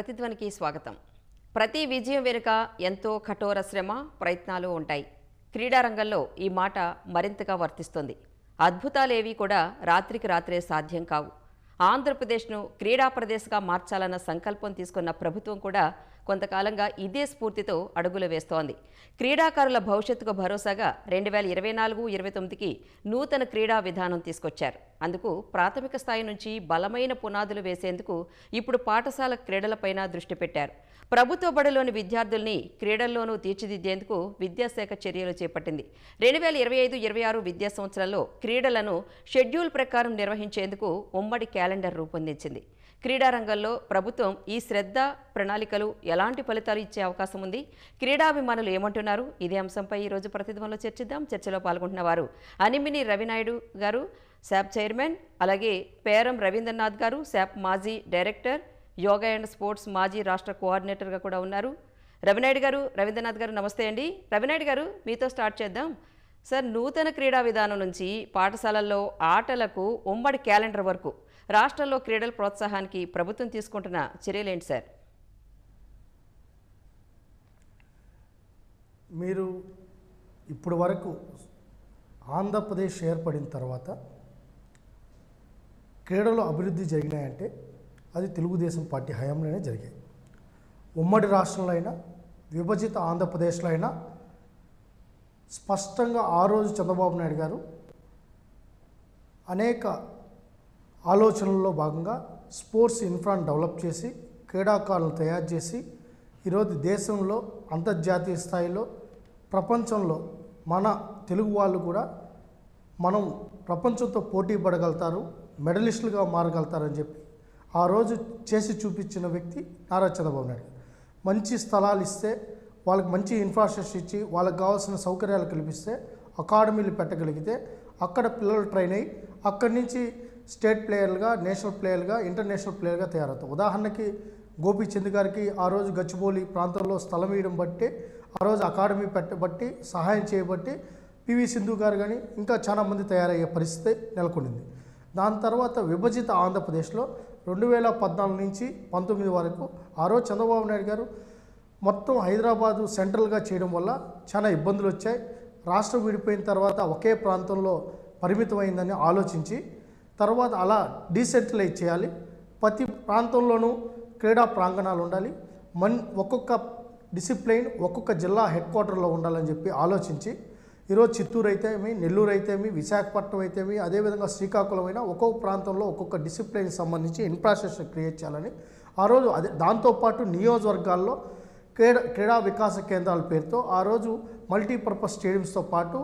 ప్రతిధ్వనికి స్వాగతం. ప్రతి విజయం వెనుక ఎంతో కఠోర శ్రమ ప్రయత్నాలు ఉంటాయి. క్రీడారంగంలో ఈ మాట మరింతగా వర్తిస్తుంది. అద్భుతాలేవీ కూడా రాత్రికి రాత్రే సాధ్యం కావు. ఆంధ్రప్రదేశ్ను క్రీడా ప్రదేశ్గా మార్చాలన్న సంకల్పం తీసుకున్న ప్రభుత్వం కూడా కొంతకాలంగా ఇదే స్ఫూర్తితో అడుగులు వేస్తోంది. క్రీడాకారుల భవిష్యత్తుకు భరోసాగా రెండు వేల ఇరవై నాలుగు ఇరవై తొమ్మిదికి నూతన క్రీడా విధానం తీసుకొచ్చారు. అందుకు ప్రాథమిక స్థాయి నుంచి బలమైన పునాదులు వేసేందుకు ఇప్పుడు పాఠశాల క్రీడలపైన దృష్టి పెట్టారు. ప్రభుత్వ బడిలోని విద్యార్థుల్ని క్రీడల్లోనూ తీర్చిదిద్దేందుకు విద్యాశాఖ చర్యలు చేపట్టింది. రెండు వేల ఇరవై ఐదు ఇరవై ఆరు విద్యా సంవత్సరంలో క్రీడలను షెడ్యూల్ ప్రకారం నిర్వహించేందుకు ఉమ్మడి క్యాలెండర్ రూపొందించింది. క్రీడారంగంలో ప్రభుత్వం ఈ శ్రద్ధ ప్రణాళికలు ఎలాంటి ఫలితాలు ఇచ్చే అవకాశం ఉంది? క్రీడాభిమానులు ఏమంటున్నారు? ఇదే అంశంపై ఈరోజు ప్రతిధ్వంలో చర్చిద్దాం. చర్చలో పాల్గొంటున్న వారు అనిమిని రవినాయుడు గారు శాప్ చైర్మన్ అలాగే పేరం రవీంద్రనాథ్ గారు శాప్ మాజీ డైరెక్టర్ యోగా అండ్ స్పోర్ట్స్ మాజీ రాష్ట్ర కోఆర్డినేటర్గా కూడా ఉన్నారు. రవినాయుడు గారు రవీంద్రనాథ్ గారు నమస్తే అండి. రవినాయుడు గారు మీతో స్టార్ట్ చేద్దాం. సార్ నూతన క్రీడా విధానం నుంచి పాఠశాలల్లో ఆటలకు ఉమ్మడి క్యాలెండర్ వరకు రాష్ట్రంలో క్రీడల ప్రోత్సాహానికి ప్రభుత్వం తీసుకుంటున్న చర్యలేంటి సార్? మీరు ఇప్పటి వరకు ఆంధ్రప్రదేశ్ ఏర్పడిన తర్వాత క్రీడలు అభివృద్ధి జరిగినాయంటే అది తెలుగుదేశం పార్టీ హయాంలోనే జరిగాయి. ఉమ్మడి రాష్ట్రంలో అయినా విభజిత ఆంధ్రప్రదేశ్లో అయినా స్పష్టంగా ఆ రోజు చంద్రబాబు నాయుడు గారు అనేక ఆలోచనల్లో భాగంగా స్పోర్ట్స్ ఇన్ఫ్రాను డెవలప్ చేసి క్రీడాకారులను తయారు చేసి ఈరోజు దేశంలో అంతర్జాతీయ స్థాయిలో ప్రపంచంలో మన తెలుగు వాళ్ళు కూడా మనం ప్రపంచంతో పోటీ పడగలుగుతారు మెడలిస్టులుగా మారగలుగుతారని చెప్పి ఆ రోజు చేసి చూపించిన వ్యక్తి నారా చంద్రబాబు నాయుడు మంచి స్థలాలు ఇస్తే వాళ్ళకి మంచి ఇన్ఫ్రాస్ట్రక్చర్ ఇచ్చి వాళ్ళకి కావాల్సిన సౌకర్యాలు కల్పిస్తే అకాడమీలు పెట్టగలిగితే అక్కడ పిల్లలు ట్రైన్ అయ్యి అక్కడి నుంచి స్టేట్ ప్లేయర్లుగా నేషనల్ ప్లేయర్లుగా ఇంటర్నేషనల్ ప్లేయర్గా తయారవుతారు ఉదాహరణకి గోపీచంద్ గారికి ఆ రోజు గచ్చిబౌలి ప్రాంతంలో స్థలం వేయడం బట్టి ఆ రోజు అకాడమీ పెట్టబట్టి సహాయం చేయబట్టి పివి సింధు గారు కానీ ఇంకా చాలామంది తయారయ్యే పరిస్థితి నెలకొనింది. దాని తర్వాత విభజిత ఆంధ్రప్రదేశ్లో రెండు వేల పద్నాలుగు నుంచి పంతొమ్మిది వరకు ఆ రోజు చంద్రబాబు నాయుడు గారు మొత్తం హైదరాబాదు సెంట్రల్గా చేయడం వల్ల చాలా ఇబ్బందులు వచ్చాయి రాష్ట్రం విడిపోయిన తర్వాత ఒకే ప్రాంతంలో పరిమితమైందని ఆలోచించి తర్వాత అలా డీసెంట్రలైజ్ చేయాలి. ప్రతి ప్రాంతంలోనూ క్రీడా ప్రాంగణాలు ఉండాలి. మన్ ఒక్కొక్క డిసిప్లైన్ ఒక్కొక్క జిల్లా హెడ్ క్వార్టర్లో ఉండాలని చెప్పి ఆలోచించి ఈరోజు చిత్తూరు అయితేమి నెల్లూరు అయితేమి విశాఖపట్నం అయితేమి అదేవిధంగా శ్రీకాకుళం అయినా ఒక్కొక్క ప్రాంతంలో ఒక్కొక్క డిసిప్లైన్కి సంబంధించి ఇన్ఫ్రాస్ట్రక్చర్ క్రియేట్ చేయాలని ఆ రోజు అదే దాంతోపాటు నియోజకవర్గాల్లో క్రీడా క్రీడా వికాస కేంద్రాల పేరుతో ఆ రోజు మల్టీపర్పస్ స్టేడియంస్తో పాటు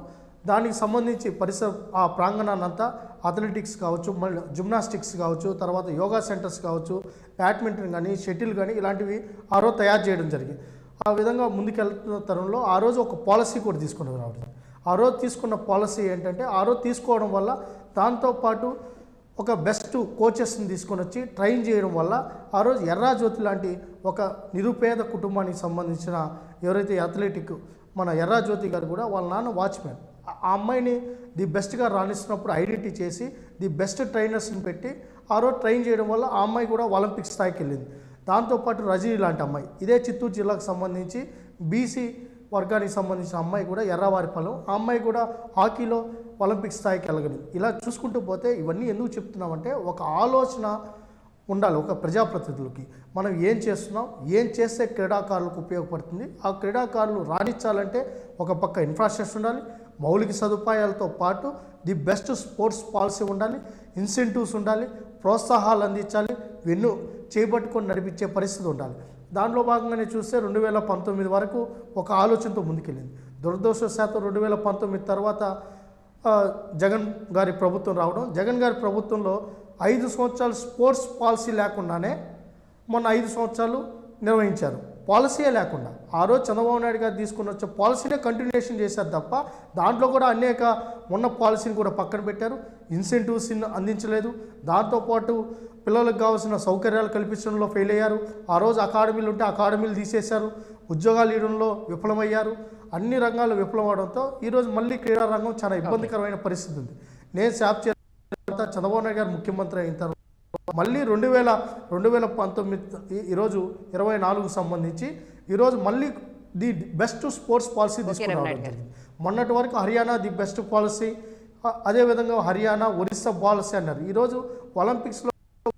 దానికి సంబంధించి పరిసర ఆ ప్రాంగణాన్ని అంతా అథ్లెటిక్స్ కావచ్చు మళ్ళీ జిమ్నాస్టిక్స్ కావచ్చు తర్వాత యోగా సెంటర్స్ కావచ్చు బ్యాడ్మింటన్ కానీ షటిల్ కానీ ఇలాంటివి ఆ రోజు తయారు చేయడం జరిగింది. ఆ విధంగా ముందుకెళ్తున్న తరుణంలో ఆ రోజు ఒక పాలసీ కూడా తీసుకుని రావడం ఆ రోజు తీసుకున్న పాలసీ ఏంటంటే ఆ రోజు తీసుకోవడం వల్ల దాంతోపాటు ఒక బెస్ట్ కోచెస్ని తీసుకొని వచ్చి ట్రైన్ చేయడం వల్ల ఆ రోజు ఎర్రాజ్యోతి లాంటి ఒక నిరుపేద కుటుంబానికి సంబంధించిన ఎవరైతే అథ్లెటిక్ మన ఎర్రాజ్యోతి గారు కూడా వాళ్ళ నాన్న వాచ్మెన్ ఆ అమ్మాయిని ది బెస్ట్గా రాణిస్తున్నప్పుడు ఐడెంటిటీ చేసి ది బెస్ట్ ట్రైనర్స్ని పెట్టి ఆ రోజు ట్రైన్ చేయడం వల్ల ఆ అమ్మాయి కూడా ఒలింపిక్ స్థాయికి వెళ్ళింది. దాంతోపాటు రజనీ లాంటి అమ్మాయి. ఇదే చిత్తూరు జిల్లాకు సంబంధించి బీసీ వర్గానికి సంబంధించిన అమ్మాయి కూడా ఎర్రవారిపాలెం ఆ అమ్మాయి కూడా హాకీలో ఒలింపిక్ స్థాయికి వెళ్ళగలిగింది ఇలా చూసుకుంటూ పోతే ఇవన్నీ ఎందుకు చెప్తున్నామంటే ఒక ఆలోచన ఉండాలి ఒక ప్రజాప్రతినిధులకి. మనం ఏం చేస్తున్నాం? ఏం చేస్తే క్రీడాకారులకు ఉపయోగపడుతుంది? ఆ క్రీడాకారులు రాణించాలంటే ఒక పక్క ఇన్ఫ్రాస్ట్రక్చర్ ఉండాలి. మౌలిక సదుపాయాలతో పాటు ది బెస్ట్ స్పోర్ట్స్ పాలసీ ఉండాలి ఇన్సెంటివ్స్ ఉండాలి ప్రోత్సాహాలు అందించాలి వెన్ను చేపట్టుకొని నడిపించే పరిస్థితి ఉండాలి. దాంట్లో భాగంగానే చూస్తే రెండు వేల పంతొమ్మిది వరకు ఒక ఆలోచనతో ముందుకెళ్ళింది. దురదృష్టశాతం రెండు వేల పంతొమ్మిది తర్వాత జగన్ గారి ప్రభుత్వం రావడం. జగన్ గారి ప్రభుత్వంలో ఐదు సంవత్సరాలు స్పోర్ట్స్ పాలసీ లేకుండానే మొన్న ఐదు సంవత్సరాలు నిర్వహించారు. పాలసీయే లేకుండా ఆ రోజు చంద్రబాబు నాయుడు గారు తీసుకుని వచ్చే పాలసీనే కంటిన్యూషన్ చేశారు తప్ప దాంట్లో కూడా అనేక ఉన్న పాలసీని కూడా పక్కన పెట్టారు. ఇన్సెంటివ్స్ అందించలేదు. దాంతోపాటు పిల్లలకు కావాల్సిన సౌకర్యాలు కల్పించడంలో ఫెయిల్ అయ్యారు. ఆ రోజు అకాడమీలు ఉంటే అకాడమీలు తీసేశారు. ఉద్యోగాలు ఇవ్వడంలో విఫలమయ్యారు. అన్ని రంగాలు విఫలమవడంతో ఈరోజు మళ్ళీ క్రీడా రంగం చాలా ఇబ్బందికరమైన పరిస్థితి ఉంది. నేను శాప్ తర్వాత చంద్రబాబు నాయుడు గారు ముఖ్యమంత్రి అయిన తర్వాత మళ్ళీ రెండు వేల రెండు వేల పంతొమ్మిది ఈ- ఈరోజు ఇరవై నాలుగు సంబంధించి ఈరోజు మళ్ళీ ది బెస్ట్ స్పోర్ట్స్ పాలసీ తీసుకురావడం. జరిగింది. మొన్నటి వరకు హర్యానా ది బెస్ట్ పాలసీ అదేవిధంగా హర్యానా ఒరిస్సా పాలసీ అన్నారు. ఈరోజు ఒలింపిక్స్లో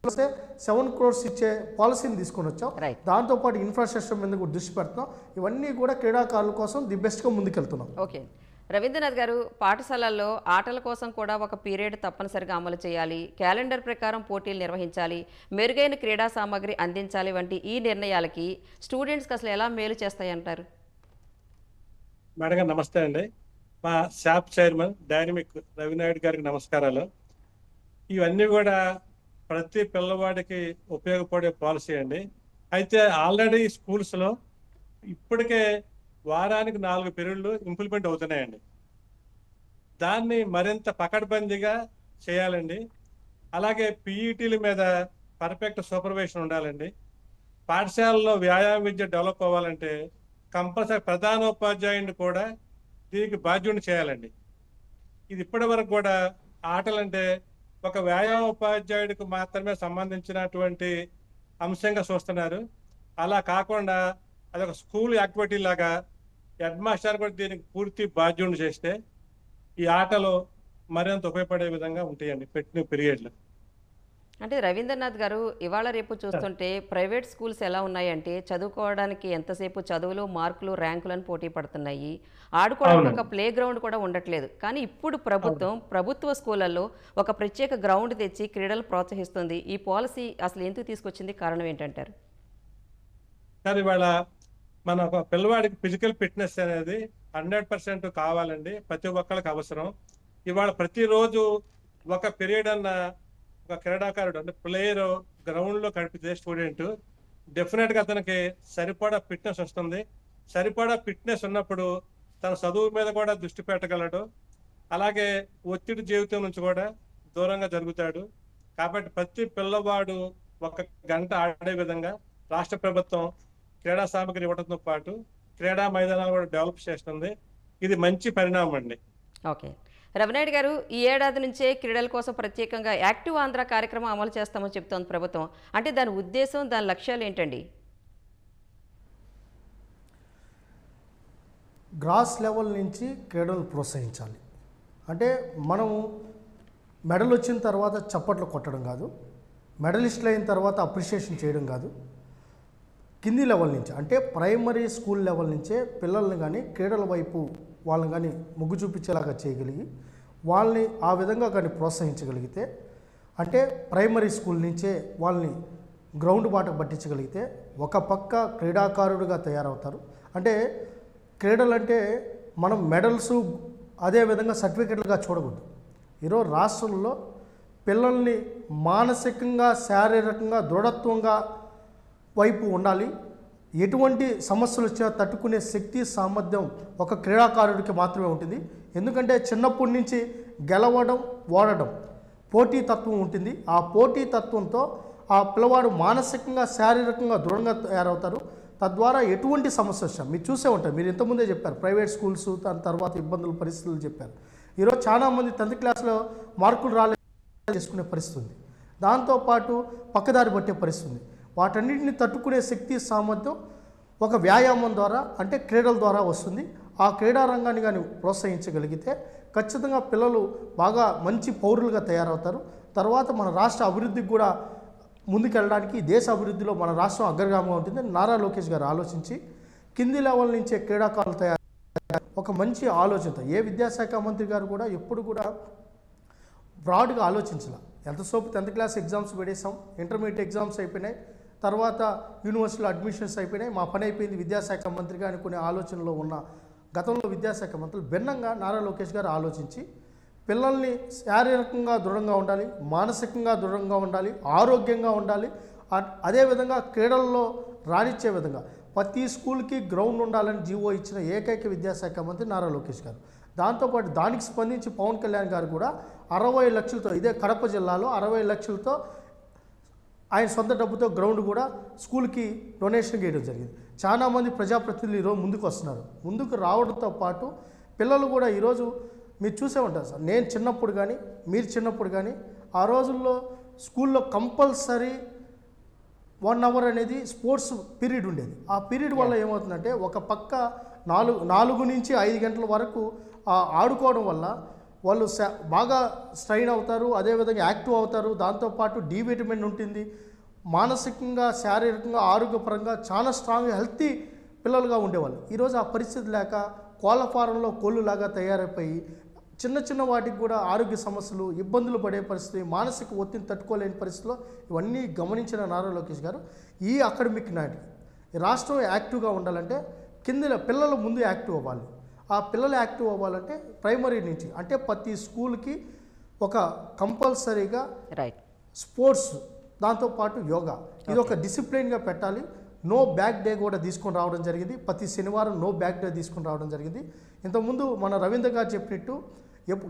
వస్తే సెవెన్ క్రోర్స్ ఇచ్చే పాలసీని తీసుకొని వచ్చాం. దాంతోపాటు ఇన్ఫ్రాస్ట్రక్చర్ మీద కూడా దృష్టి పెడుతున్నాం. ఇవన్నీ కూడా క్రీడాకారుల కోసం ది బెస్ట్గా ముందుకెళ్తున్నాం. ఓకే. రవీంద్రనాథ్ గారు పాఠశాలల్లో ఆటల కోసం కూడా ఒక పీరియడ్ తప్పనిసరిగా అమలు చేయాలి. క్యాలెండర్ ప్రకారం పోటీలు నిర్వహించాలి. మెరుగైన క్రీడా సామాగ్రి అందించాలి వంటి ఈ నిర్ణయాలకి స్టూడెంట్స్కి అసలు ఎలా మేలు చేస్తాయంటారు? మేడం గారు నమస్తే అండి. మా శాప్ చైర్మన్ డైనమిక్ రవినాయుడు గారికి నమస్కారాలు. ఇవన్నీ కూడా ప్రతి పిల్లవాడికి ఉపయోగపడే పాలసీ అండి. అయితే ఆల్రెడీ స్కూల్స్లో ఇప్పటికే వారానికి నాలుగు పీరియడ్లు ఇంప్లిమెంట్ అవుతున్నాయండి. దాన్ని మరింత పకడ్బందీగా చేయాలండి. అలాగే పీఈటీల మీద పర్ఫెక్ట్ సూపర్విజన్ ఉండాలండి. పాఠశాలలో వ్యాయామ విద్య డెవలప్ అవ్వాలంటే కంపల్సరీ ప్రధానోపాధ్యాయుని కూడా దీనికి బాధ్యుని చేయాలండి. ఇది ఇప్పటి వరకు కూడా ఆటలంటే ఒక వ్యాయామ ఉపాధ్యాయుడికి మాత్రమే సంబంధించినటువంటి అంశంగా చూస్తున్నారు. అలా కాకుండా అదొక స్కూల్ యాక్టివిటీ లాగా హెడ్ మాస్టర్ కూడా దీనికి పూర్తి బాధ్యుడిని చేస్తే ఈ ఆటలు మరింత ఉపయోగపడే విధంగా ఉంటాయండి పెట్టిన పీరియడ్లు. అంటే రవీంద్రనాథ్ గారు ఇవాళ రేపు చూస్తుంటే ప్రైవేట్ స్కూల్స్ ఎలా ఉన్నాయంటే చదువుకోవడానికి ఎంతసేపు చదువులు మార్కులు ర్యాంకులను పోటీ పడుతున్నాయి. ఆడుకోవడానికి ఒక ప్లే గ్రౌండ్ కూడా ఉండట్లేదు. కానీ ఇప్పుడు ప్రభుత్వం ప్రభుత్వ స్కూళ్ళల్లో ఒక ప్రత్యేక గ్రౌండ్ తెచ్చి క్రీడలు ప్రోత్సహిస్తుంది. ఈ పాలసీ అసలు ఎందుకు తీసుకొచ్చింది కారణం ఏంటంటారు? కానీ ఇవాళ మన ఒక పిల్లవాడికి ఫిజికల్ ఫిట్నెస్ అనేది హండ్రెడ్ పర్సెంట్ కావాలండి. ప్రతి ఒక్కరికి అవసరం. ఇవాళ ప్రతిరోజు ఒక పీరియడ్ అన్న ఒక క్రీడాకారుడు అంటే ప్లేయర్ గ్రౌండ్లో గడిపితే స్టూడెంట్ డెఫినెట్గా అతనికి సరిపడా ఫిట్నెస్ వస్తుంది. సరిపడా ఫిట్నెస్ ఉన్నప్పుడు తన చదువు మీద కూడా దృష్టి పెట్టగలడు. అలాగే ఒత్తిడి జీవితం నుంచి కూడా దూరంగా జరుగుతాడు. కాబట్టి ప్రతి పిల్లవాడు ఒక గంట ఆడే విధంగా రాష్ట్ర ప్రభుత్వం క్రీడా సామగ్రి ఇవ్వడంతో పాటు క్రీడా మైదానాలు కూడా డెవలప్ చేస్తుంది. ఇది మంచి పరిణామం అండి. ఓకే. రవినాయుడు గారు ఈ ఏడాది నుంచే క్రీడల కోసం ప్రత్యేకంగా యాక్టివ్ ఆంధ్ర కార్యక్రమం అమలు చేస్తామని చెప్తోంది ప్రభుత్వం. అంటే దాని ఉద్దేశం దాని లక్ష్యాలు ఏంటండి? గ్రాస్ లెవెల్ నుంచి క్రీడలు ప్రోత్సహించాలి. అంటే మనము మెడల్ వచ్చిన తర్వాత చప్పట్లు కొట్టడం కాదు. మెడలిస్టులు అయిన తర్వాత అప్రిషియేషన్ చేయడం కాదు. కింది లెవెల్ నుంచి అంటే ప్రైమరీ స్కూల్ లెవెల్ నుంచే పిల్లల్ని కానీ క్రీడల వైపు వాళ్ళని కానీ మొగ్గు చూపించేలాగా చేయగలిగి వాళ్ళని ఆ విధంగా కానీ ప్రోత్సహించగలిగితే అంటే ప్రైమరీ స్కూల్ నుంచే వాళ్ళని గ్రౌండ్ బాట పట్టించగలిగితే ఒక పక్క క్రీడాకారుడిగా తయారవుతారు. అంటే క్రీడలు అంటే మనం మెడల్స్ అదేవిధంగా సర్టిఫికెట్లుగా చూడకూడదు. ఈరోజు రాష్ట్రంలో పిల్లల్ని మానసికంగా శారీరకంగా దృఢత్వంగా వైపు ఉండాలి. ఎటువంటి సమస్యలు వచ్చినా తట్టుకునే శక్తి సామర్థ్యం ఒక క్రీడాకారుడికి మాత్రమే ఉంటుంది. ఎందుకంటే చిన్నప్పటి నుంచి గెలవడం ఓడడం పోటీ తత్వం ఉంటుంది. ఆ పోటీ తత్వంతో ఆ పిల్లవాడు మానసికంగా శారీరకంగా దృఢంగా తయారవుతారు. తద్వారా ఎటువంటి సమస్య వచ్చినా మీరు చూసే ఉంటారు. మీరు ఇంతకుముందే చెప్పారు ప్రైవేట్ స్కూల్స్ దాని తర్వాత ఇబ్బందులు పరిస్థితులు చెప్పారు. ఈరోజు చాలామంది టెన్త్ క్లాస్లో మార్కులు రాలే చేసుకునే పరిస్థితి ఉంది. దాంతోపాటు పక్కదారి పట్టే పరిస్థితి ఉంది. వాటన్నిటిని తట్టుకునే శక్తి సామర్థ్యం ఒక వ్యాయామం ద్వారా అంటే క్రీడల ద్వారా వస్తుంది. ఆ క్రీడారంగాన్ని కానీ ప్రోత్సహించగలిగితే ఖచ్చితంగా పిల్లలు బాగా మంచి పౌరులుగా తయారవుతారు. తర్వాత మన రాష్ట్ర అభివృద్ధికి కూడా ముందుకెళ్ళడానికి దేశ అభివృద్ధిలో మన రాష్ట్రం అగ్రగామంగా ఉంటుందని నారా లోకేష్ గారు ఆలోచించి కింది లెవెల్ నుంచే క్రీడాకారులు తయారు ఒక మంచి ఆలోచనతో ఏ విద్యాశాఖ మంత్రి గారు కూడా ఎప్పుడు కూడా బ్రాడ్గా ఆలోచించాల. ఎంతసేపు టెన్త్ క్లాస్ ఎగ్జామ్స్ పెట్టేసాం ఇంటర్మీడియట్ ఎగ్జామ్స్ అయిపోయినాయి. తర్వాత యూనివర్సిటీలో అడ్మిషన్స్ అయిపోయినాయి. మా పని అయిపోయింది విద్యాశాఖ మంత్రిగా అనుకునే ఆలోచనలో ఉన్న గతంలో విద్యాశాఖ మంత్రులు భిన్నంగా నారా లోకేష్ గారు ఆలోచించి పిల్లల్ని శారీరకంగా దృఢంగా ఉండాలి మానసికంగా దృఢంగా ఉండాలి ఆరోగ్యంగా ఉండాలి అదేవిధంగా క్రీడల్లో రాణించే విధంగా ప్రతి స్కూల్కి గ్రౌండ్ ఉండాలని జీవో ఇచ్చిన ఏకైక విద్యాశాఖ మంత్రి నారా లోకేష్ గారు. దాంతోపాటు దానికి స్పందించి పవన్ కళ్యాణ్ గారు కూడా అరవై లక్షలతో ఇదే కడప జిల్లాలో అరవై లక్షలతో ఆయన సొంత డబ్బుతో గ్రౌండ్ కూడా స్కూల్కి డొనేషన్ చేయడం జరిగింది. చాలామంది ప్రజాప్రతినిధులు ఈరోజు ముందుకు వస్తున్నారు. ముందుకు రావడంతో పాటు పిల్లలు కూడా ఈరోజు మీరు చూసే ఉంటారు సార్. నేను చిన్నప్పుడు కానీ మీరు చిన్నప్పుడు కానీ ఆ రోజుల్లో స్కూల్లో కంపల్సరీ వన్ అవర్ అనేది స్పోర్ట్స్ పీరియడ్ ఉండేది. ఆ పీరియడ్ వల్ల ఏమవుతుందంటే ఒక పక్క నాలుగు నాలుగు నుంచి ఐదు గంటల వరకు ఆడుకోవడం వల్ల వాళ్ళు బాగా స్ట్రైన్ అవుతారు అదేవిధంగా యాక్టివ్ అవుతారు. దాంతోపాటు డి విటమిన్ ఉంటుంది. మానసికంగా శారీరకంగా ఆరోగ్యపరంగా చాలా స్ట్రాంగ్ హెల్తీ పిల్లలుగా ఉండేవాళ్ళు. ఈరోజు ఆ పరిస్థితి లేక కోళ్ళ ఫారంలో కోళ్ళులాగా తయారైపోయి చిన్న చిన్న వాటికి కూడా ఆరోగ్య సమస్యలు ఇబ్బందులు పడే పరిస్థితి మానసిక ఒత్తిడిని తట్టుకోలేని పరిస్థితిలో ఇవన్నీ గమనించిన నారా లోకేష్ గారు ఈ అకాడమిక్ నాటికి రాష్ట్రం యాక్టివ్గా ఉండాలంటే కింద పిల్లలు ముందు యాక్టివ్ అవ్వాలి. ఆ పిల్లలు యాక్టివ్ అవ్వాలంటే ప్రైమరీ నుంచి అంటే ప్రతి స్కూల్కి ఒక కంపల్సరీగా రైట్ స్పోర్ట్స్ దాంతోపాటు యోగా. ఇది ఒక డిసిప్లిన్గా పెట్టాలి. నో బ్యాక్ డే కూడా తీసుకొని రావడం జరిగింది. ప్రతి శనివారం నో బ్యాక్ డే తీసుకొని రావడం జరిగింది. ఇంతకుముందు మన రవీంద్ర గారు చెప్పినట్టు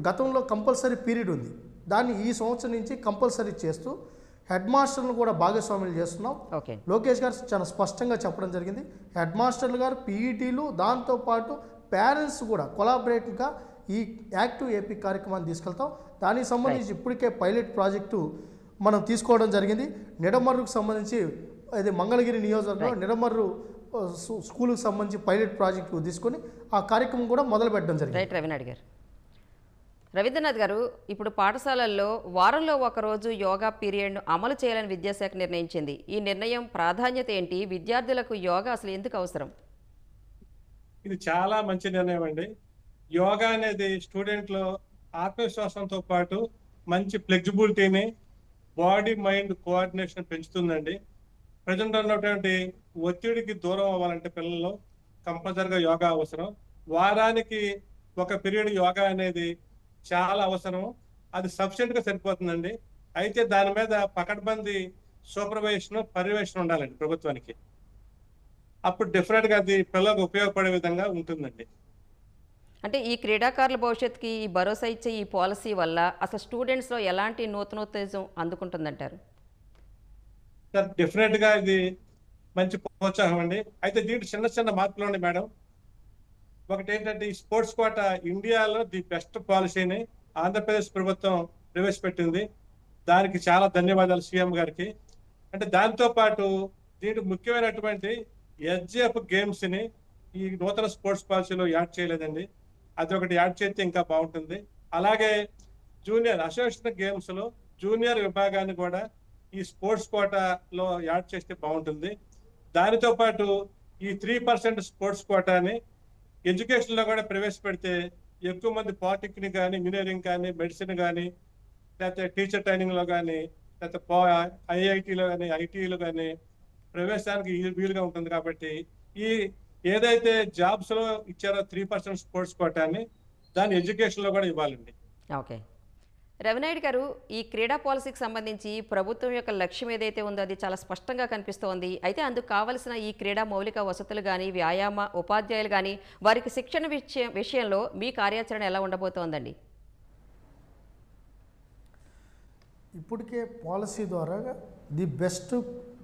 గతంలో కంపల్సరీ పీరియడ్ ఉంది. దాన్ని ఈ సంవత్సరం నుంచి కంపల్సరీ చేస్తూ హెడ్ మాస్టర్లను కూడా భాగస్వాములు చేస్తున్నాం. ఓకే లోకేష్ గారు చాలా స్పష్టంగా చెప్పడం జరిగింది. హెడ్ మాస్టర్లు గారు పీఈటీలు దాంతోపాటు పేరెంట్స్ కూడా కొలాబరేట్గా ఈ యాక్టివ్ ఏపీ కార్యక్రమాన్ని తీసుకెళ్తాం. దానికి సంబంధించి ఇప్పటికే పైలట్ ప్రాజెక్టు మనం తీసుకోవడం జరిగింది. నిడమర్రుకు సంబంధించి అది మంగళగిరి నియోజకవర్గంలో నిడమర్రు స్కూలుకు సంబంధించి పైలట్ ప్రాజెక్టు తీసుకొని ఆ కార్యక్రమం కూడా మొదలు పెట్టడం జరిగింది. రైట్ రవినాథ్ గారు. రవీంద్రనాథ్ గారు ఇప్పుడు పాఠశాలల్లో వారంలో ఒకరోజు యోగా పీరియడ్ను అమలు చేయాలని విద్యాశాఖ నిర్ణయించింది. ఈ నిర్ణయం ప్రాధాన్యత ఏంటి? విద్యార్థులకు యోగా అసలు ఎందుకు అవసరం? ఇది చాలా మంచి నిర్ణయం అండి. యోగా అనేది స్టూడెంట్లో ఆత్మవిశ్వాసంతో పాటు మంచి ఫ్లెక్సిబిలిటీని బాడీ మైండ్ కోఆర్డినేషన్ పెంచుతుందండి. ప్రజెంట్ ఉన్నటువంటి ఒత్తిడికి దూరం అవ్వాలంటే పిల్లల్లో కంపల్సరిగా యోగా అవసరం. వారానికి ఒక పీరియడ్ యోగా అనేది చాలా అవసరం. అది సఫిషియెంట్గా సరిపోతుందండి. అయితే దాని మీద పకడ్బందీ సూపర్వైజేషన్ పర్యవేక్షణ ఉండాలండి ప్రభుత్వానికి. అప్పుడు డెఫినెట్గా అది పిల్లలకు ఉపయోగపడే విధంగా ఉంటుందండి. అంటే ఈ క్రీడాకారుల భవిష్యత్తుకి ఈ భరోసా ఇచ్చే ఈ పాలసీ వల్ల అసలు స్టూడెంట్స్లో ఎలాంటి నూతనోత్తేజం అందుకుంటుందంటారు? సార్ డెఫినెట్గా ఇది మంచి ప్రోత్సాహం అండి. అయితే దీంట్లో చిన్న చిన్న మార్పులు ఉన్నాయి మేడం. ఒకటి ఏంటంటే ఈ స్పోర్ట్స్ కోట ఇండియాలో ది బెస్ట్ పాలసీని ఆంధ్రప్రదేశ్ ప్రభుత్వం ప్రవేశపెట్టింది. దానికి చాలా ధన్యవాదాలు సీఎం గారికి. అంటే దాంతో పాటు దీనికి ముఖ్యమైనటువంటి ఎస్జిఎఫ్ గేమ్స్ని ఈ నూతన స్పోర్ట్స్ పాలసీలో యాడ్ చేయలేదండి. అది ఒకటి యాడ్ చేస్తే ఇంకా బాగుంటుంది. అలాగే జూనియర్ అసోసియేషన్ గేమ్స్లో జూనియర్ విభాగాన్ని కూడా ఈ స్పోర్ట్స్ కోటాలో యాడ్ చేస్తే బాగుంటుంది. దానితో పాటు ఈ త్రీ పర్సెంట్ స్పోర్ట్స్ కోటాని ఎడ్యుకేషన్లో కూడా ప్రవేశపెడితే ఎక్కువ మంది పాలిటెక్నిక్ కానీ ఇంజనీరింగ్ కానీ మెడిసిన్ కానీ లేకపోతే టీచర్ ట్రైనింగ్లో కానీ లేకపోతే ఐఐటిలో కానీ ఐటీలో కానీ ప్రవేశానికి వీలుగా ఉంటుంది కాబట్టి ఈ ఏదైతే జాబ్స్లో ఇచ్చారో త్రీ పర్సెంట్ స్పోర్ట్స్ కోటాన్ని దాన్ని ఎడ్యుకేషన్లో కూడా ఇవ్వాలండి. ఓకే. రవినాయుడు గారు ఈ క్రీడా పాలసీకి సంబంధించి ప్రభుత్వం యొక్క లక్ష్యం ఏదైతే ఉందో అది చాలా స్పష్టంగా కనిపిస్తోంది. అయితే అందుకు కావలసిన ఈ క్రీడా మౌలిక వసతులు కానీ వ్యాయామ ఉపాధ్యాయులు కానీ వారికి శిక్షణ విషయం విషయంలో మీ కార్యాచరణ ఎలా ఉండబోతోందండి? ఇప్పటికే పాలసీ ద్వారా ది బెస్ట్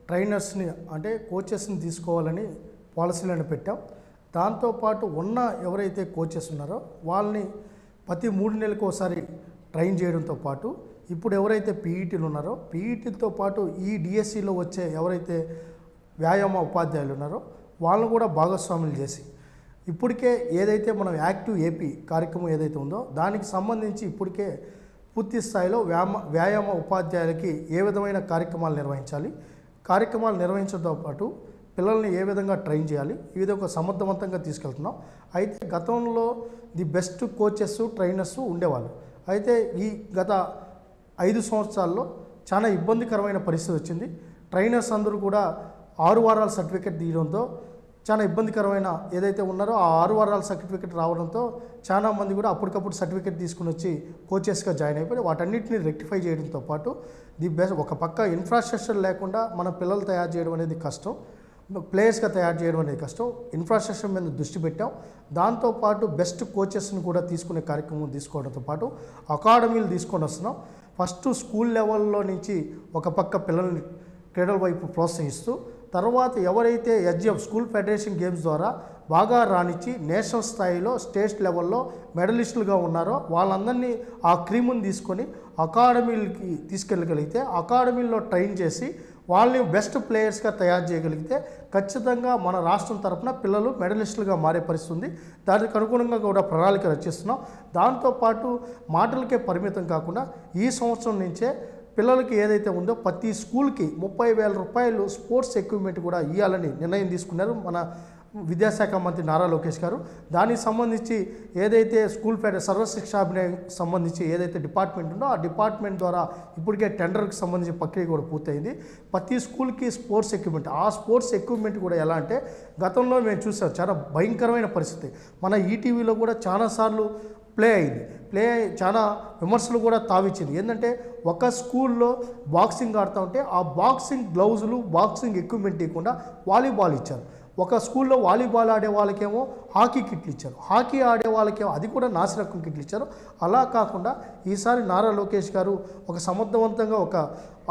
ట్రైనర్స్ని అంటే కోచెస్ని తీసుకోవాలని పాలసీలను పెట్టాం. దాంతోపాటు ఉన్న ఎవరైతే కోచెస్ ఉన్నారో వాళ్ళని ప్రతి మూడు నెలలకు ఒకసారి ట్రైన్ చేయడంతో పాటు ఇప్పుడు ఎవరైతే పీఈటీలు ఉన్నారో పీఈటీతో పాటు ఈ డిఎస్సిలో వచ్చే ఎవరైతే వ్యాయామ ఉపాధ్యాయులు ఉన్నారో వాళ్ళని కూడా భాగస్వాములు చేసి ఇప్పటికే ఏదైతే మనం యాక్టివ్ ఏపీ కార్యక్రమం ఏదైతే ఉందో దానికి సంబంధించి ఇప్పటికే పూర్తి స్థాయిలో వ్యాయామ వ్యాయామ ఉపాధ్యాయులకి ఏ విధమైన కార్యక్రమాలు నిర్వహించాలి కార్యక్రమాలు నిర్వహించడంతో పాటు పిల్లల్ని ఏ విధంగా ట్రైన్ చేయాలి ఇవి ఒక సమర్థవంతంగా తీసుకెళ్తున్నాం. అయితే గతంలో ది బెస్ట్ కోచెస్ ట్రైనర్స్ ఉండేవాళ్ళు. అయితే ఈ గత ఐదు సంవత్సరాల్లో చాలా ఇబ్బందికరమైన పరిస్థితి వచ్చింది. ట్రైనర్స్ అందరూ కూడా ఆరు వారాల సర్టిఫికెట్ తీయడంతో చాలా ఇబ్బందికరమైన ఏదైతే ఉన్నారో ఆ ఆరు వారాల సర్టిఫికెట్ రావడంతో చాలా మంది కూడా అప్పటికప్పుడు సర్టిఫికెట్ తీసుకుని వచ్చి కోచెస్గా జాయిన్ అయిపోయి వాటన్నిటిని రెక్టిఫై చేయడంతో పాటు ది బెస్ట్ ఒక పక్క ఇన్ఫ్రాస్ట్రక్చర్ లేకుండా మన పిల్లలు తయారు చేయడం అనేది కష్టం. ప్లేయర్స్గా తయారు చేయడం అనేది కష్టం. ఇన్ఫ్రాస్ట్రక్చర్ మీద దృష్టి పెట్టాం. దాంతోపాటు బెస్ట్ కోచెస్ని కూడా తీసుకునే కార్యక్రమం తీసుకోవడంతో పాటు అకాడమీలు తీసుకొని వస్తున్నాం. ఫస్ట్ స్కూల్ లెవెల్లో నుంచి ఒక పక్క పిల్లల్ని క్రీడల వైపు ప్రోత్సహిస్తూ తర్వాత ఎవరైతే ఎస్జిఎఫ్ స్కూల్ ఫెడరేషన్ గేమ్స్ ద్వారా బాగా రాణించి నేషనల్ స్థాయిలో స్టేట్ లెవెల్లో మెడలిస్టులుగా ఉన్నారో వాళ్ళందరినీ ఆ క్రీముని తీసుకొని అకాడమీలకి తీసుకెళ్ళగలిగితే అకాడమీల్లో ట్రైన్ చేసి వాళ్ళని బెస్ట్ ప్లేయర్స్గా తయారు చేయగలిగితే ఖచ్చితంగా మన రాష్ట్రం తరఫున పిల్లలు మెడలిస్టులుగా మారే పరిస్థితి ఉంది దానికి అనుగుణంగా కూడా ప్రణాళిక రచిస్తున్నాం. దాంతోపాటు మాటలకే పరిమితం కాకుండా ఈ సంవత్సరం నుంచే పిల్లలకి ఏదైతే ఉందో ప్రతి స్కూల్కి ముప్పై వేల రూపాయలు స్పోర్ట్స్ ఎక్విప్మెంట్ కూడా ఇవ్వాలని నిర్ణయం తీసుకున్నారు మన విద్యాశాఖ మంత్రి నారా లోకేష్ గారు. దానికి సంబంధించి ఏదైతే స్కూల్ ఫెడ సర్వశిక్ష అభినయం సంబంధించి ఏదైతే డిపార్ట్మెంట్ ఉందో ఆ డిపార్ట్మెంట్ ద్వారా ఇప్పటికే టెండర్కి సంబంధించి ప్రక్రియ కూడా పూర్తయింది. ప్రతి స్కూల్కి స్పోర్ట్స్ ఎక్విప్మెంట్ ఆ స్పోర్ట్స్ ఎక్విప్మెంట్ కూడా ఎలా అంటే గతంలో మేము చూసాం చాలా భయంకరమైన పరిస్థితి. మన ఈటీవీలో కూడా చాలాసార్లు ప్లే అయింది. ప్లే చాలా విమర్శలు కూడా తావిచ్చింది. ఏంటంటే ఒక స్కూల్లో బాక్సింగ్ ఆడుతూ ఉంటే ఆ బాక్సింగ్ గ్లౌజులు బాక్సింగ్ ఎక్విప్మెంట్ ఇవ్వకుండా వాలీబాల్ ఇచ్చారు. ఒక స్కూల్లో వాలీబాల్ ఆడే వాళ్ళకేమో హాకీ కిట్లు ఇచ్చారు. హాకీ ఆడే వాళ్ళకేమో అది కూడా నాసిరకం కిట్లు ఇచ్చారు. అలా కాకుండా ఈసారి నారా లోకేష్ గారు ఒక సమర్థవంతంగా ఒక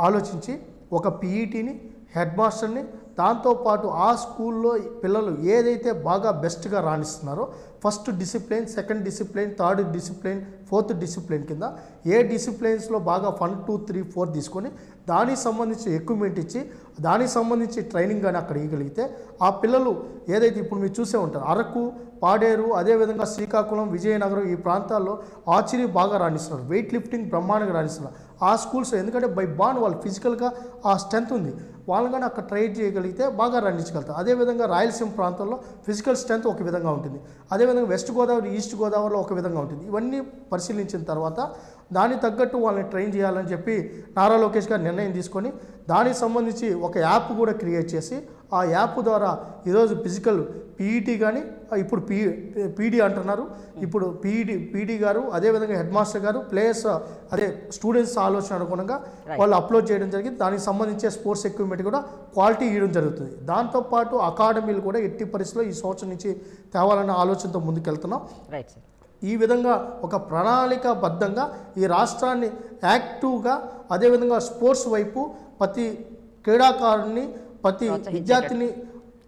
ఆలోచించి ఒక పీఈటీని హెడ్ మాస్టర్ని దాంతోపాటు ఆ స్కూల్లో పిల్లలు ఏదైతే బాగా బెస్ట్గా రాణిస్తున్నారో first discipline second discipline third discipline fourth discipline కింద ఏ డిసిప్లిన్స్లో బాగా వన్ టూ త్రీ ఫోర్ తీసుకొని దానికి సంబంధించి ఎక్విప్మెంట్ ఇచ్చి దానికి సంబంధించి ట్రైనింగ్ కానీ అక్కడ ఇవ్వగలిగితే ఆ పిల్లలు ఏదైతే ఇప్పుడు మీరు చూసే ఉంటారు అరకు పాడేరు అదేవిధంగా శ్రీకాకుళం విజయనగరం ఈ ప్రాంతాల్లో ఆర్చరీ బాగా రాణిస్తున్నారు. వెయిట్ లిఫ్టింగ్ బ్రహ్మాండంగా రాణిస్తున్నారు. ఆ స్కూల్స్ ఎందుకంటే బై బాండ్ వాళ్ళు ఫిజికల్గా ఆ స్ట్రెంత్ ఉంది. వాళ్ళని కానీ అక్కడ ట్రైన్ చేయగలిగితే బాగా రాణించగలుగుతారు. అదేవిధంగా రాయలసీమ ప్రాంతంలో ఫిజికల్ స్ట్రెంత్ ఒక విధంగా ఉంటుంది. అదేవిధంగా వెస్ట్ గోదావరి ఈస్ట్ గోదావరిలో ఒక విధంగా ఉంటుంది. ఇవన్నీ పరిశీలించిన తర్వాత దానికి తగ్గట్టు వాళ్ళని ట్రైన్ చేయాలని చెప్పి నారా లోకేష్ గారు నిర్ణయం తీసుకొని దానికి సంబంధించి ఒక యాప్ కూడా క్రియేట్ చేసి ఆ యాప్ ద్వారా ఈరోజు ఫిజికల్ పీఈటీ కానీ ఇప్పుడు పీ పీడీ అంటున్నారు. ఇప్పుడు పీఈటీ పీడీ గారు అదేవిధంగా హెడ్ మాస్టర్ గారు ప్లేయర్స్ అదే స్టూడెంట్స్ ఆలోచన అనుగుణంగా వాళ్ళు అప్లోడ్ చేయడం జరిగింది. దానికి సంబంధించే స్పోర్ట్స్ ఎక్విప్మెంట్ కూడా క్వాలిటీ ఇవ్వడం జరుగుతుంది. దాంతోపాటు అకాడమీలు కూడా ఎట్టి పరిస్థితుల్లో ఈ సంవత్సరం నుంచి తేవాలన్న ఆలోచనతో ముందుకెళ్తున్నాం. రైట్ సార్ ఈ విధంగా ఒక ప్రణాళికాబద్ధంగా ఈ రాష్ట్రాన్ని యాక్టివ్గా అదేవిధంగా స్పోర్ట్స్ వైపు ప్రతి క్రీడాకారుని ప్రతి. విద్యార్థిని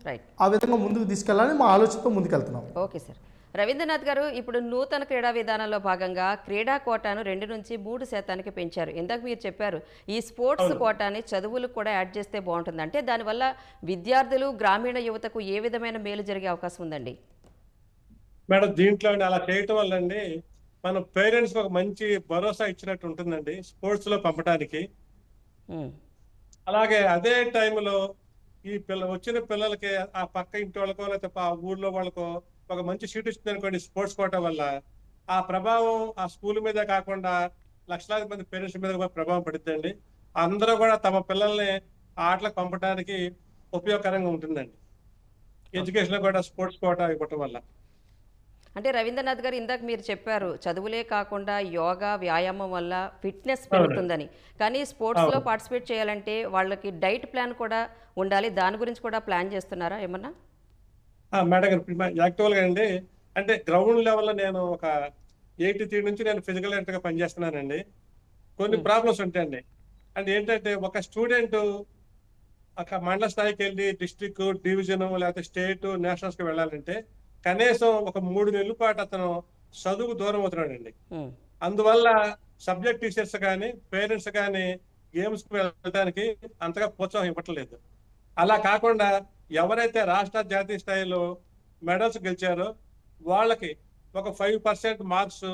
రైట్ ఆ విధంగా ముందుకు తీసుకెళ్ళాలని మా ఆలోచనతో ముందుకెళ్తున్నాం. ఓకే సార్ రవీంద్రనాథ్ గారు ఇప్పుడు నూతన క్రీడా విధానంలో భాగంగా క్రీడా కోటాను రెండు నుంచి మూడు శాతానికి పెంచారు. ఇందాక మీరు చెప్పారు ఈ స్పోర్ట్స్ కోటాని చదువులకు కూడా యాడ్ చేస్తే బాగుంటుంది. అంటే దానివల్ల విద్యార్థులు గ్రామీణ యువతకు ఏ విధమైన మేలు జరిగే అవకాశం ఉందండి? మేడం దీంట్లో అలా చేయటం వల్ల అండి మనం పేరెంట్స్ ఒక మంచి భరోసా ఇచ్చినట్టు ఉంటుందండి స్పోర్ట్స్లో పంపడానికి ఉమ్, అలాగే అదే టైంలో ఈ పిల్ల వచ్చిన పిల్లలకి ఆ పక్క ఇంటి వాళ్ళకో లేకపోతే ఆ ఊర్లో వాళ్ళకో ఒక మంచి సీట్ ఇచ్చింది అనుకోండి స్పోర్ట్స్ కోట వల్ల. ఆ ప్రభావం ఆ స్కూల్ మీద కాకుండా లక్షలాది మంది పేరెంట్స్ మీద కూడా ప్రభావం పడుతుందండి. అందరూ కూడా తమ పిల్లల్ని ఆటలకు పంపడానికి ఉపయోగకరంగా ఉంటుందండి. ఎడ్యుకేషన్ కూడా స్పోర్ట్స్ కోట ఇవ్వటం వల్ల. అంటే రవీంద్రనాథ్ గారు ఇందాక మీరు చెప్పారు చదువులే కాకుండా యోగా వ్యాయామం వల్ల ఫిట్నెస్ పెరుగుతుందని. కానీ స్పోర్ట్స్లో అవును. పార్టిసిపేట్ చేయాలంటే వాళ్ళకి డైట్ ప్లాన్ కూడా ఉండాలి. దాని గురించి కూడా ప్లాన్ చేస్తున్నారా ఏమన్నా? మేడం గారు యాక్చువల్గా అండి అంటే గ్రౌండ్ లెవెల్లో నేను ఒక ఎయిటీ త్రీ నుంచి నేను ఫిజికల్గా పనిచేస్తున్నానండి. కొన్ని. ప్రాబ్లమ్స్ ఉంటాయండి. అంటే ఏంటంటే ఒక స్టూడెంట్ ఒక మండల స్థాయికి వెళ్ళి డిస్ట్రిక్ట్ డివిజన్ లేకపోతే స్టేట్ నేషనల్స్కి వెళ్ళాలంటే కనీసం ఒక మూడు నెలల పాటు అతను చదువుకు దూరం అవుతున్నాడండి. అందువల్ల సబ్జెక్ట్ టీచర్స్ కానీ పేరెంట్స్ కానీ గేమ్స్కి వెళ్ళడానికి అంతగా ప్రోత్సాహం ఇవ్వట్లేదు. అలా కాకుండా ఎవరైతే రాష్ట్ర జాతీయ స్థాయిలో మెడల్స్ గెలిచారో వాళ్ళకి ఒక ఫైవ్ పర్సెంట్ మార్క్స్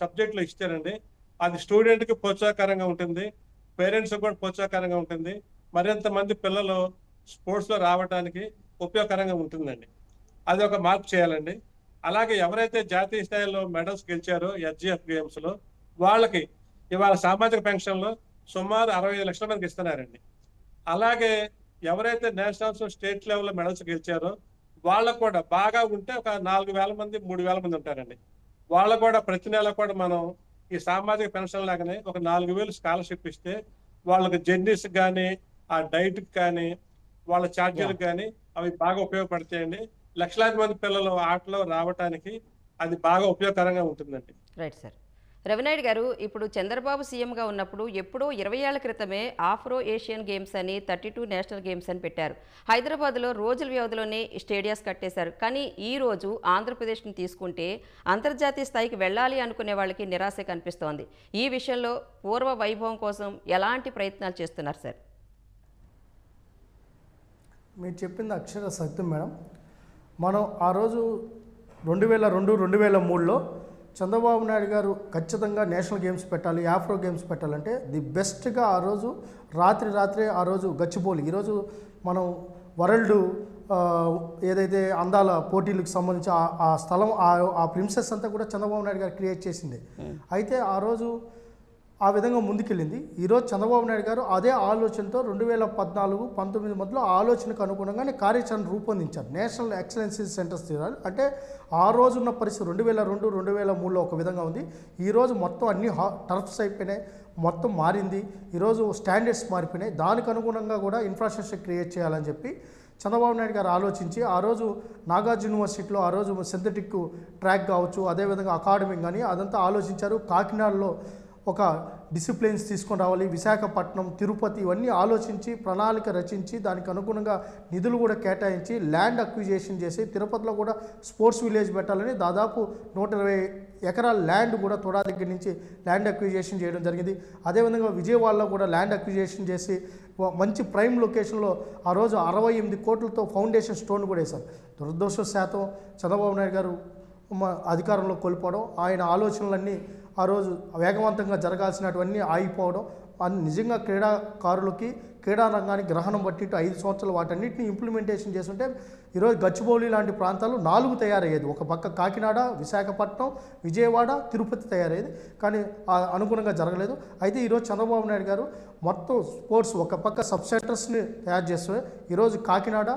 సబ్జెక్ట్లో ఇచ్చారండి. అది స్టూడెంట్కి ప్రోత్సాహకరంగా ఉంటుంది పేరెంట్స్ కూడా ప్రోత్సాహకరంగా ఉంటుంది. మరింత మంది పిల్లలు స్పోర్ట్స్లో రావడానికి ఉపయోగకరంగా ఉంటుందండి. అది ఒక మార్పు చేయాలండి. అలాగే ఎవరైతే జాతీయ స్థాయిలో మెడల్స్ గెలిచారో ఎస్జిఎఫ్ గేమ్స్లో వాళ్ళకి ఇవాళ సామాజిక పెన్షన్లో సుమారు అరవై ఐదు లక్షల మందికి ఇస్తున్నారండి. అలాగే ఎవరైతే నేషనల్స్ స్టేట్ లెవెల్లో మెడల్స్ గెలిచారో వాళ్ళకు కూడా బాగా ఉంటే ఒక నాలుగు వేల మంది మూడు వేల మంది ఉంటారండి. వాళ్ళకు కూడా ప్రతి నెల కూడా మనం ఈ సామాజిక పెన్షన్ లాగానే ఒక నాలుగు వేలు స్కాలర్షిప్ ఇస్తే వాళ్ళకి జర్నీస్ కానీ ఆ డైట్ కానీ వాళ్ళ ఛార్జీలకు కానీ అవి బాగా ఉపయోగపడతాయండి. లక్షలాది మంది పిల్లలు ఆటలో రావటానికి అది బాగా ఉపయోగకరంగా ఉంటుందండి. Right sir. రవినాయుడు గారు ఇప్పుడు చంద్రబాబు సీఎంగా ఉన్నప్పుడు ఎప్పుడో ఇరవై ఏళ్ళ క్రితమే ఆఫ్రో ఏషియన్ గేమ్స్ అని థర్టీ టూ నేషనల్ గేమ్స్ అని పెట్టారు. హైదరాబాద్లో రోజుల వ్యవధిలోనే స్టేడియాస్ కట్టేశారు. కానీ ఈ రోజు ఆంధ్రప్రదేశ్ని తీసుకుంటే అంతర్జాతీయ స్థాయికి వెళ్ళాలి అనుకునే వాళ్ళకి నిరాశ కనిపిస్తోంది. ఈ విషయంలో పూర్వ వైభవం కోసం ఎలాంటి ప్రయత్నాలు చేస్తున్నారు సార్? మీరు చెప్పింది అక్షర సత్యం మేడం. మనం ఆ రోజు రెండు వేల రెండు రెండు వేల మూడులో చంద్రబాబు నాయుడు గారు ఖచ్చితంగా నేషనల్ గేమ్స్ పెట్టాలి ఆఫ్రో గేమ్స్ పెట్టాలంటే ది బెస్ట్గా ఆ రోజు రాత్రి రాత్రే ఆ రోజు గచ్చిబౌలి. ఈరోజు మనం వరల్డ్ ఏదైతే అందాల పోటీలకు సంబంధించి ఆ- స్థలం ఆ- ఆ ప్రిన్సెస్ అంతా కూడా చంద్రబాబు నాయుడు గారు క్రియేట్ చేసింది. అయితే ఆ రోజు ఆ విధంగా ముందుకెళ్ళింది. ఈరోజు చంద్రబాబు నాయుడు గారు అదే ఆలోచనతో రెండు వేల పద్నాలుగు పంతొమ్మిది మధ్యలో ఆలోచనకు అనుగుణంగానే కార్యాచరణ రూపొందించారు. నేషనల్ ఎక్సలెన్సీ సెంటర్స్ తీరాలి. అంటే ఆ రోజున్న పరిస్థితి రెండు వేల రెండు రెండు వేల మూడులో ఒక విధంగా ఉంది. ఈరోజు మొత్తం అన్ని హా టర్ఫ్స్ అయిపోయినాయి. మొత్తం మారింది. ఈరోజు స్టాండర్డ్స్ మారిపోయినాయి. దానికి అనుగుణంగా కూడా ఇన్ఫ్రాస్ట్రక్చర్ క్రియేట్ చేయాలని చెప్పి చంద్రబాబు నాయుడు గారు ఆలోచించి ఆ రోజు నాగార్జున యూనివర్సిటీలో ఆ రోజు సింథటిక్ ట్రాక్ కావచ్చు అదేవిధంగా అకాడమీ కానీ అదంతా ఆలోచించారు. కాకినాడలో ఒక డిసిప్లిన్స్ తీసుకొని రావాలి. విశాఖపట్నం తిరుపతి ఇవన్నీ ఆలోచించి ప్రణాళిక రచించి దానికి అనుగుణంగా నిధులు కూడా కేటాయించి ల్యాండ్ అక్విజేషన్ చేసి తిరుపతిలో కూడా స్పోర్ట్స్ విలేజ్ పెట్టాలని దాదాపు నూట ఇరవై ఎకరాల ల్యాండ్ కూడా తొడా దగ్గర నుంచి ల్యాండ్ అక్విజేషన్ చేయడం జరిగింది. అదేవిధంగా విజయవాడలో కూడా ల్యాండ్ అక్విజేషన్ చేసి మంచి ప్రైమ్ లొకేషన్లో ఆ రోజు అరవై ఎనిమిది కోట్లతో ఫౌండేషన్ స్టోన్ కూడా వేశారు. దురదృష్టశాతం చంద్రబాబు నాయుడు గారు అధికారంలో కోల్పోవడం ఆయన ఆలోచనలన్నీ ఆ రోజు వేగవంతంగా జరగాల్సినటువన్నీ ఆగిపోవడం అన్ని నిజంగా క్రీడాకారులకి క్రీడా రంగానికి గ్రహణం బట్టి ఐదు సంవత్సరాలు వాటన్నిటిని ఇంప్లిమెంటేషన్ చేస్తుంటే ఈరోజు గచ్చిబౌలి లాంటి ప్రాంతాలు నాలుగు తయారయ్యేది. ఒక పక్క కాకినాడ విశాఖపట్నం విజయవాడ తిరుపతి తయారయ్యేది. కానీ అనుగుణంగా జరగలేదు. అయితే ఈరోజు చంద్రబాబు నాయుడు గారు మొత్తం స్పోర్ట్స్ ఒక పక్క సబ్ సెంటర్స్ని తయారు చేస్తే ఈరోజు కాకినాడ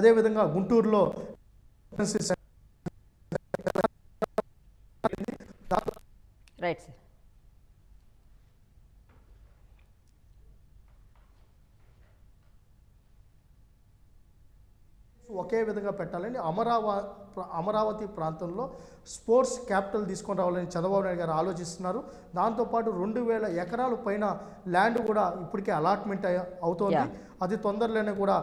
అదేవిధంగా గుంటూరులో రైట్ సార్ ఒకే విధంగా పెట్టాలని అమరావా అమరావతి ప్రాంతంలో స్పోర్ట్స్ క్యాపిటల్ తీసుకొని రావాలని చంద్రబాబు నాయుడు గారు ఆలోచిస్తున్నారు. దాంతోపాటు రెండు వేల ఎకరాల పైన ల్యాండ్ కూడా ఇప్పటికే అలాట్మెంట్ అవుతోంది. అది తొందరలోనే కూడా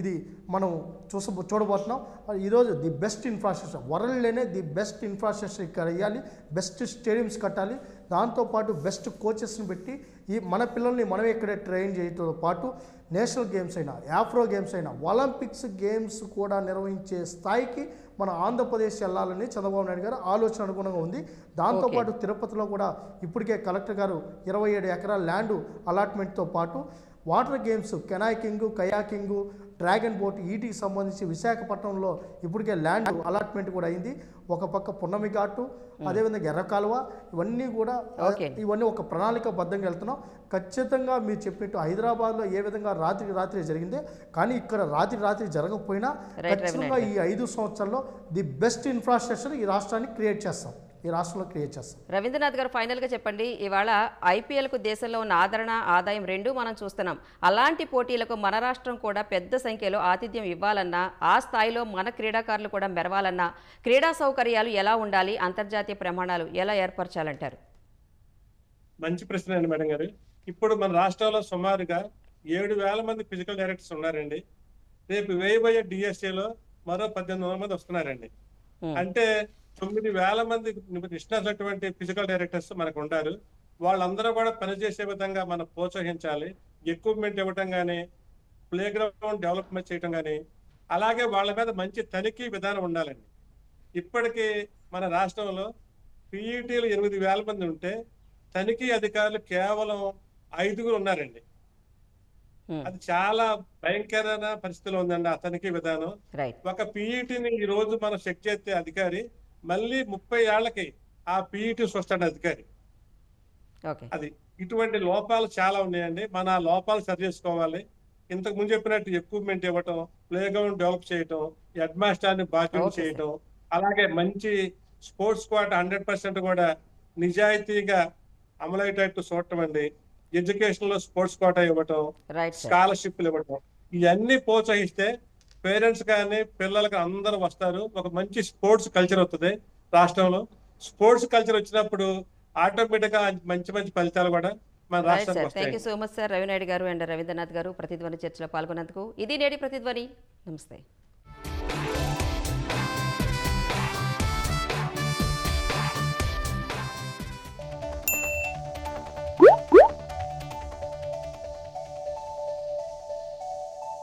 ఇది మనం చూస చూడబోతున్నాం. ఈరోజు ది బెస్ట్ ఇన్ఫ్రాస్ట్రక్చర్ వరల్డ్లోనే ది బెస్ట్ ఇన్ఫ్రాస్ట్రక్చర్ ఇక్కడ వేయాలి. బెస్ట్ స్టేడియంస్ కట్టాలి. దాంతోపాటు బెస్ట్ కోచెస్ని పెట్టి ఈ మన పిల్లల్ని మనమే ఇక్కడే ట్రైన్ చేయడంతో పాటు నేషనల్ గేమ్స్ అయినా ఆఫ్రో గేమ్స్ అయినా ఒలింపిక్స్ గేమ్స్ కూడా నిర్వహించే స్థాయికి మన ఆంధ్రప్రదేశ్ వెళ్ళాలని చంద్రబాబు నాయుడు గారు ఆలోచన అనుగుణంగా ఉంది. దాంతోపాటు తిరుపతిలో కూడా ఇప్పటికే కలెక్టర్ గారు ఇరవై ఏడు ఎకరాల ల్యాండ్ అలాట్మెంట్తో పాటు water games canoeing kayaking dragon boat వీటికి సంబంధించి విశాఖపట్నంలో ఇప్పటికే ల్యాండ్ అలాట్మెంట్ కూడా అయింది. ఒక పక్క పున్నమి ఘాటు అదేవిధంగా ఎర్ర కాలువ ఇవన్నీ కూడా. ఇవన్నీ ఒక ప్రణాళికబద్ధంగా వెళ్తున్నాం. ఖచ్చితంగా మీరు చెప్పినట్టు హైదరాబాద్లో ఏ విధంగా రాత్రికి రాత్రి జరిగిందే కానీ ఇక్కడ రాత్రి రాత్రి జరగకపోయినా ఖచ్చితంగా ఈ ఐదు సంవత్సరాల్లో ది బెస్ట్ ఇన్ఫ్రాస్ట్రక్చర్ ఈ రాష్ట్రాన్ని క్రియేట్ చేస్తాం. ఈ రాష్ట్రంలో క్రియేట్ చేస్తాం. రవీంద్రనాథ్ గారు ఫైనల్గా చెప్పండి ఇవాళ ఐపీఎల్కు దేశంలో ఉన్న ఆదరణ ఆదాయం రెండూ మనం చూస్తున్నాం. అలాంటి పోటీలకు మన రాష్ట్రం కూడా పెద్ద సంఖ్యలో ఆతిథ్యం ఇవ్వాలన్నా ఆ స్థాయిలో మన క్రీడాకారులు కూడా మెరవాలన్నా క్రీడా సౌకర్యాలు ఎలా ఉండాలి అంతర్జాతీయ ప్రమాణాలు ఎలా ఏర్పరచాలంటారు? మంచి ప్రశ్న అండి మేడం గారు. ఇప్పుడు మన రాష్ట్రంలో సుమారుగా ఏడు వేల మంది ఫిజికల్ డైరెక్టర్స్ ఉన్నారండి. రేపు వేయబోయే డిఎస్ఏలో మరో పద్దెనిమిది వందల మంది వస్తున్నారండి. అంటే తొమ్మిది వేల మంది నిష్ణాతులటువంటి ఫిజికల్ డైరెక్టర్స్ మనకు ఉంటారు. వాళ్ళందరూ కూడా పనిచేసే విధంగా మనం ప్రోత్సహించాలి. ఎక్విప్మెంట్ ఇవ్వటం కానీ ప్లే గ్రౌండ్ డెవలప్మెంట్ చేయటం కానీ అలాగే వాళ్ళ మీద మంచి తనిఖీ విధానం ఉండాలండి. ఇప్పటికీ మన రాష్ట్రంలో పీఈటీలు ఎనిమిది వేల మంది ఉంటే తనిఖీ అధికారులు కేవలం ఐదుగురు ఉన్నారండి. Hmm. అది చాలా భయంకరమైన పరిస్థితిలో ఉందండి ఆ తనిఖీ విధానం. ఒక పీఈటీని ఈ రోజు మనం చెక్ చేస్తే అధికారి మళ్ళీ ముప్పై ఏళ్ళకి ఆ పీఈటీ వస్తాడు అధికారి. అది ఇటువంటి లోపాలు చాలా ఉన్నాయండి. మన ఆ లోపాలు సరి చేసుకోవాలి. ఇంతకు ముందు చెప్పినట్టు ఎక్విప్మెంట్ ఇవ్వటం ప్లే గ్రౌండ్ డెవలప్ చేయటం హెడ్ మాస్టర్ని బాధ్యత. చేయటం అలాగే మంచి స్పోర్ట్స్ క్వాట్ హండ్రెడ్ పర్సెంట్ కూడా నిజాయితీగా అమలయ్యేటట్టు చూడటం అండి. ఎడ్యుకేషన్లో స్పోర్ట్స్ కోటా ఇవ్వటం స్కాలర్షిప్లు ఇవ్వటం ఇవన్నీ ప్రోత్సహిస్తే పేరెంట్స్ కానీ పిల్లలకి అందరూ వస్తారు. ఒక మంచి స్పోర్ట్స్ కల్చర్ వస్తుంది రాష్ట్రంలో. స్పోర్ట్స్ కల్చర్ వచ్చినప్పుడు ఆటోమేటిక్గా మంచి మంచి ఫలితాలు కూడా మన రాష్ట్రానికి వస్తాయి thank you so much sir Ravi Naidu గారు అండ్ రవీంద్రనాథ్ గారు ప్రతిధ్వని చర్చలో పాల్గొన్నందుకు. ఇది నేటి ప్రతిధ్వని. నమస్తే.